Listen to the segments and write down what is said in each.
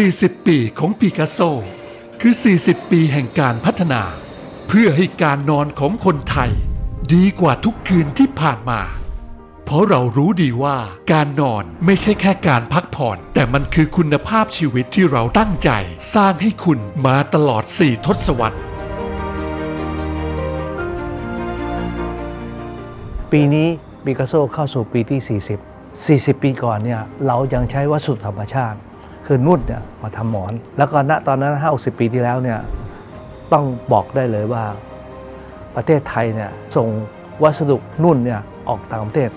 40 ปีของปิกัสโซ คือ 40 ปีแห่งการพัฒนา เพื่อให้การนอนของคนไทย ดีกว่าทุกคืนที่ผ่านมา เพราะเรารู้ดีว่าการนอนไม่ใช่แค่การพักผ่อน แต่มันคือคุณภาพชีวิตที่เราตั้งใจ สร้างให้คุณมาตลอด 4 ทศวรรษ ปีนี้ปิกัสโซเข้าสู่ปีที่ 40 40 ปีก่อนเนี่ยเรายังใช้วัสดุธรรมชาติ คือนุ่นเนี่ยมาทำหมอน แล้วก็ณตอนนั้น50ปีที่แล้วเนี่ยต้องบอกได้เลยว่าประเทศไทยเนี่ยส่งวัสดุนุ่นเนี่ยออกต่างประเทศ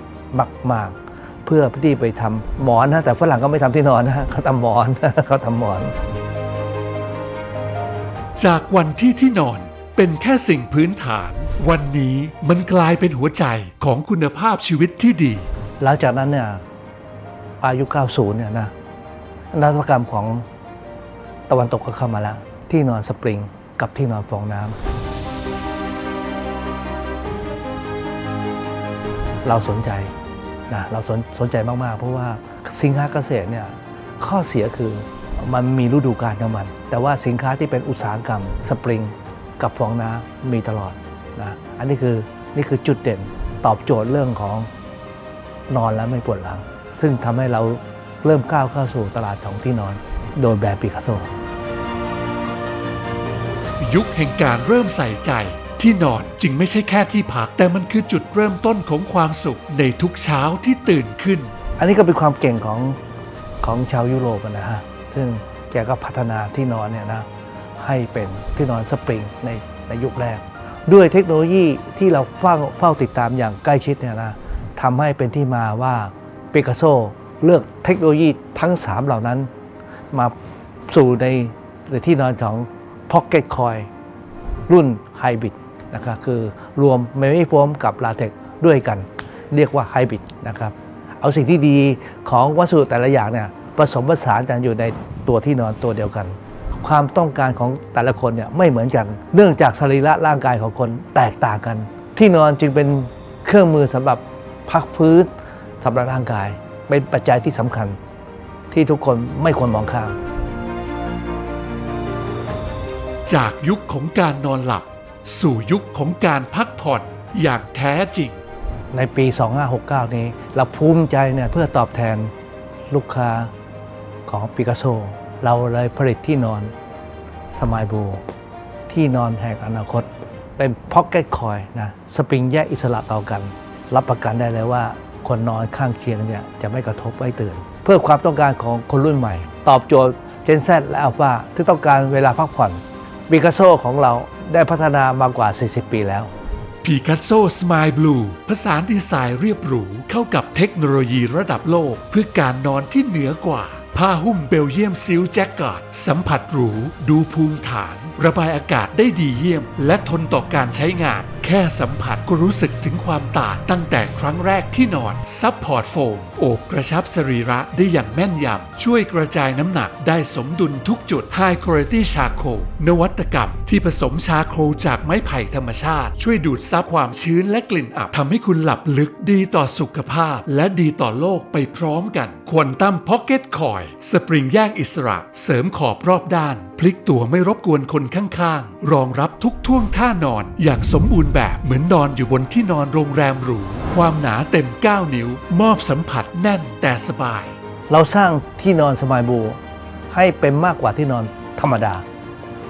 มาก ๆ เพื่อที่ไปทำหมอนนะแต่ฝรั่งก็ไม่ทำที่นอนนะเขาทำหมอนเขาทำหมอน จากวันที่ที่นอนเป็นแค่สิ่งพื้นฐาน วันนี้มันกลายเป็นหัวใจของคุณภาพชีวิตที่ดี หลังจากนั้นเนี่ยอายุ 90 เนี่ยนะ นวัตกรรมของตะวันตกก็เข้ามาแล้ว ที่นอนสปริงกับที่นอนฟองน้ำเราสนใจนะเราสนสนใจมาก ๆ เพราะว่าสินค้าเกษตรเนี่ยข้อเสียคือมันมีฤดูกาลของมัน แต่ว่าสินค้าที่เป็นอุตสาหกรรมสปริงกับฟองน้ำมีตลอดนะอันนี้คือนี่คือจุดเด่นตอบโจทย์เรื่องของนอนแล้วไม่ปวดหลัง ซึ่งทำให้เรา เริ่มก้าวเข้าสู่ตลาดของที่นอน โดยแบรนด์ปิกัสโซ ยุคแห่งการเริ่มใส่ใจ ที่นอนจึงไม่ใช่แค่ที่พัก แต่มันคือจุดเริ่มต้นของความสุขในทุกเช้าที่ตื่นขึ้น อันนี้ก็เป็นความเก่งของของชาวยุโรปอะนะฮะ ซึ่งแกก็พัฒนาที่นอนเนี่ยนะให้เป็นที่นอนสปริงในในยุคแรก ด้วยเทคโนโลยีที่เราเฝ้าเฝ้าติดตามอย่างใกล้ชิดเนี่ยนะทำให้เป็นที่มาว่าปิกัสโซ เลือกเทคโนโลยีทั้ง 3 เหล่านั้น มาสู่ในในที่นอนของ Pocket Coil รุ่นไฮบริดนะครับคือรวมเมมโมรี่โฟมกับลาเท็กด้วยกัน เรียกว่าไฮบริดนะครับ เอาสิ่งที่ดีของวัสดุแต่ละอย่างเนี่ยผสมผสานกันอยู่ในตัวที่นอนตัวเดียวกัน ความต้องการของแต่ละคนเนี่ยไม่เหมือนกัน เนื่องจากสรีระร่างกายของคนแตกต่างกัน ที่นอนจึงเป็นเครื่องมือสำหรับพักพื้นสำหรับร่างกาย เป็นปัจจัยที่สำคัญที่ทุกคนไม่ควรมองข้าม จากยุคของการนอนหลับ สู่ยุคของการพักผ่อนอย่างแท้จริง ในปี 2569 นี้เราภูมิใจเนี่ยเพื่อตอบแทนลูกค้าของปิกัสโซ เราเลยผลิตที่นอนสมายบู ที่นอนแห่งอนาคต เป็นพ็อกเก็ตคอยนะสปริงแยกอิสระต่อกัน รับประกันได้เลยว่า คนนอนข้างเคียงเนี่ยจะไม่กระทบไม่ตื่น เพื่อความต้องการของคนรุ่นใหม่ ตอบโจทย์เจน Z และอัลฟาที่ต้องการเวลาพักผ่อนปิกัสโซของเราได้พัฒนามากว่า 40 ปีแล้วผีกัสโซสไมล์บลูผสานดีไซน์เรียบหรูเข้ากับเทคโนโลยีระดับโลก เพื่อการนอนที่เหนือกว่า ผ้าหุ้มเบลเยียมซิลแจ็คกอร์สัมผัสหรู ดูภูมิฐาน ระบายอากาศได้ดีเยี่ยม และทนต่อการใช้งาน แค่สัมผัสก็รู้สึกถึงความต่างตั้งแต่ครั้งแรกที่นอนซับพอร์ตโฟมโอบกระชับสรีระได้อย่างแม่นยำ ช่วยกระจายน้ำหนักได้สมดุลทุกจุด High Quality Charcoal นวัตกรรมที่ผสมชาโคลจากไม้ไผ่ธรรมชาติ ช่วยดูดซับความชื้นและกลิ่นอับทำให้คุณหลับลึกดีต่อสุขภาพ และดีต่อโลกไปพร้อมกันควอนตัมพ็อกเก็ตคอยสปริงแยกอิสระเสริมขอบรอบด้าน พลิกตัวไม่รบกวนคนข้างๆ รองรับทุกท่วงท่านอน อย่างสมบูรณ์แบบเหมือนนอนอยู่บนที่นอนโรงแรมหรูความหนาเต็ม 9 นิ้ว มอบสัมผัสแน่นแต่สบาย เราสร้างที่นอนสมายบูให้เป็นมากกว่าที่นอนธรรมดา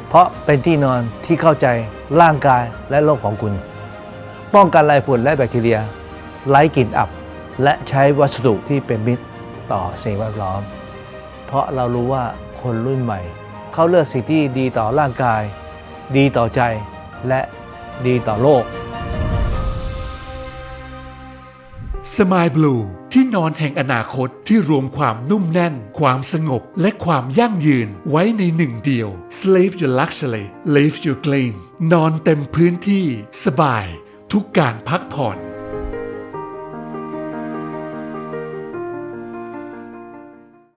เพราะเป็นที่นอนที่เข้าใจร่างกายและโลกของคุณ ป้องกันไรฝุ่นและแบคทีเรียไร้กลิ่นอับ และใช้วัสดุที่เป็นมิตร ต่อสิ่งแวดล้อม เพราะเรารู้ว่าคนรุ่นใหม่ เขาเลือกสิ่งที่ดีต่อร่างกาย ดีต่อใจและดีต่อโลก สมายบลูที่นอนแห่งอนาคตที่รวมความนุ่มแน่น ความสงบ และความยั่งยืนไว้ในหนึ่งเดียว Slave your luxury live your clean นอนเต็มพื้นที่ สบาย ทุกการพักผ่อน